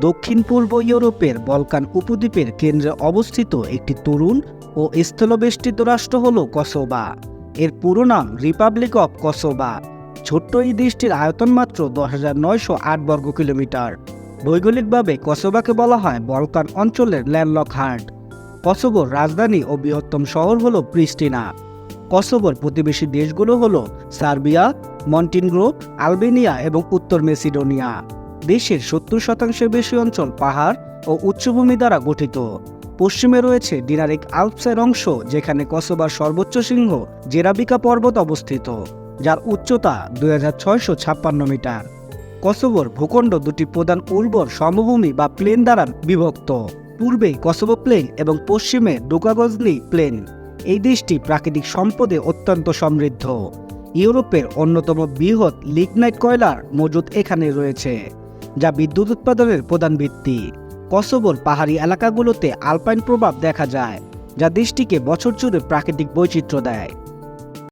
দক্ষিণ পূর্ব ইউরোপের বলকান উপদ্বীপের কেন্দ্রে অবস্থিত একটি তরুণ ও স্থলবেষ্টিত রাষ্ট্র হল কসোবা এর পুরো নাম রিপাবলিক অফ কসোবা ছোট্ট এই দেশটির আয়তন মাত্র দশ হাজার নয়শো আট বর্গ কিলোমিটার। ভৌগোলিকভাবে কসোবাকে বলা হয় বলকান অঞ্চলের ল্যান্ডলক হার্ট। কসোবোর রাজধানী ও বৃহত্তম শহর হল প্রিস্টিনা। কসোবোর প্রতিবেশী দেশগুলো হল সার্বিয়া, মন্টিনগ্রো, আলবেনিয়া এবং উত্তর মেসিডোনিয়া। দেশের সত্তর শতাংশের বেশি অঞ্চল পাহাড় ও উচ্চভূমি দ্বারা গঠিত। পশ্চিমে রয়েছে ডিনারিক আলপসের অংশ, যেখানে কসোবার সর্বোচ্চ সিংহ জেরাবিকা পর্বত অবস্থিত, যার উচ্চতা দুই মিটার। কসোবোর ভূখণ্ড দুটি প্রধান উর্বর সমভূমি বা প্লেন দ্বারা বিভক্ত। পূর্বে কসোবো প্লেন এবং পশ্চিমে ডোকাগজলি প্লেন। এই দেশটি প্রাকৃতিক সম্পদে অত্যন্ত সমৃদ্ধ। ইউরোপের অন্যতম বৃহৎ লিগনাইট কয়লার মজুদ এখানে রয়েছে। যা বিদ্যুৎ উৎপাদনের প্রধান ভিত্তি। কসোবোর পাহাড়ি এলাকাগুলোতে আলপাইন প্রভাব দেখা যায়, যা দেশটিকে বছর জুড়ে প্রাকৃতিক বৈচিত্র্য দেয়।